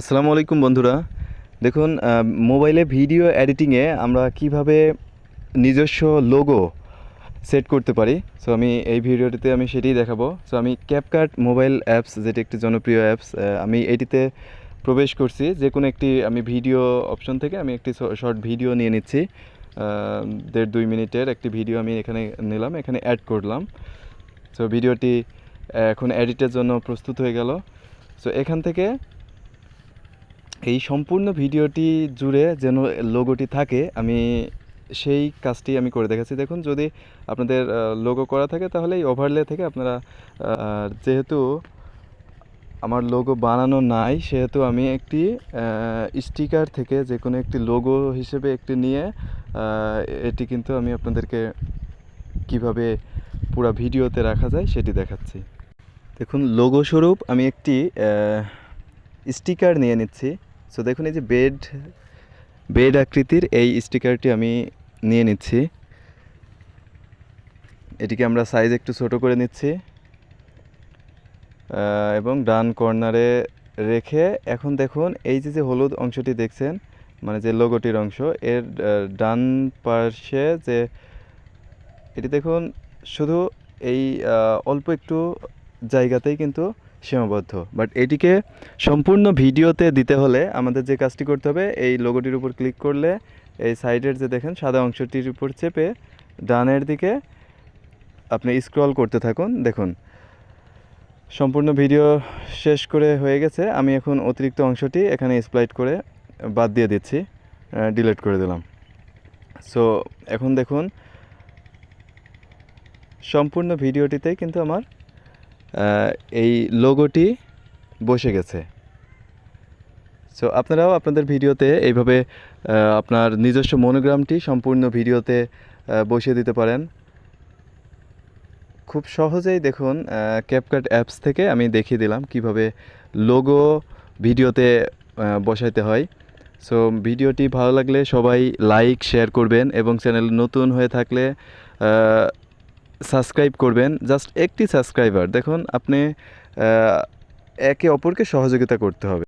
আসসালামু আলাইকুম বন্ধুরা। দেখুন মোবাইলে ভিডিও এডিটিংয়ে আমরা কীভাবে নিজস্ব লোগো সেট করতে পারি সো আমি এই ভিডিওটিতে আমি সেটাই দেখাবো। সো আমি ক্যাপকাট মোবাইল অ্যাপস যেটি একটি জনপ্রিয় অ্যাপস আমি এটিতে প্রবেশ করছি। যে কোনো একটি আমি ভিডিও অপশন থেকে আমি একটি শর্ট ভিডিও নিয়ে নিচ্ছি। দেড় দুই মিনিটের একটি ভিডিও আমি এখানে নিলাম, এখানে অ্যাড করলাম। সো ভিডিওটি এখন এডিটের জন্য প্রস্তুত হয়ে গেল। সো এখান থেকে এই সম্পূর্ণ ভিডিওটি জুড়ে যেন লোগোটি থাকে, আমি সেই কাজটি আমি করে দেখাচ্ছি। দেখুন, যদি আপনাদের লোগো করা থাকে, তাহলে এই ওভারলে থেকে আপনারা যেহেতু আমার লোগো বানানো নাই, সেহেতু আমি একটি স্টিকার থেকে যে কোনো একটি লোগো হিসেবে একটি নিয়ে এটি কিন্তু আমি আপনাদেরকে কীভাবে পুরো ভিডিওতে রাখা যায়, সেটি দেখাচ্ছি। দেখুন লোগো স্বরূপ আমি একটি স্টিকার নিয়ে নিচ্ছি। সো দেখুন এই যে বেড বেড আকৃতির এই স্টিকারটি আমি নিয়ে নিচ্ছি। এটিকে আমরা সাইজ একটু ছোট করে নিচ্ছি। এবং ডান কর্নারে রেখে এখন দেখুন এই যে যে হলুদ অংশটি দেখছেন মানে যে লোগোটির অংশ, এর ডান পার্শ্বে যে এটি দেখুন, শুধু এই অল্প একটু জায়গাতেই কিন্তু সীমাবদ্ধ। বাট এটিকে সম্পূর্ণ ভিডিওতে দিতে হলে আমাদের যে কাজটি করতে হবে, এই লোগোটির উপর ক্লিক করলে এই সাইডের যে দেখেন, সাদা অংশটির উপর চেপে ডানের দিকে আপনি স্ক্রল করতে থাকুন। দেখুন, সম্পূর্ণ ভিডিও শেষ করে হয়ে গেছে। আমি এখন অতিরিক্ত অংশটি এখানে স্প্লাইট করে বাদ দিয়ে দিচ্ছি ডিলিট করে দিলাম। সো এখন দেখুন, সম্পূর্ণ ভিডিওটিতে কিন্তু আমার এই লোগোটি বসে গেছে। সো আপনারাও আপনাদের ভিডিওতে এইভাবে আপনার নিজস্ব মনোগ্রামটি সম্পূর্ণ ভিডিওতে বসিয়ে দিতে পারেন। খুব সহজেই দেখুন ক্যাপকাট অ্যাপস থেকে আমি দেখিয়ে দিলাম কীভাবে লোগো ভিডিওতে বসাইতে হয়। সো ভিডিওটি ভালো লাগলে সবাই লাইক, শেয়ার করবেন এবং চ্যানেল নতুন হয়ে থাকলে সাবস্ক্রাইব করবেন জাস্ট একটি সাবস্ক্রাইবার দেখুন আপনি একে অপরকে সহযোগিতা করতে হবে।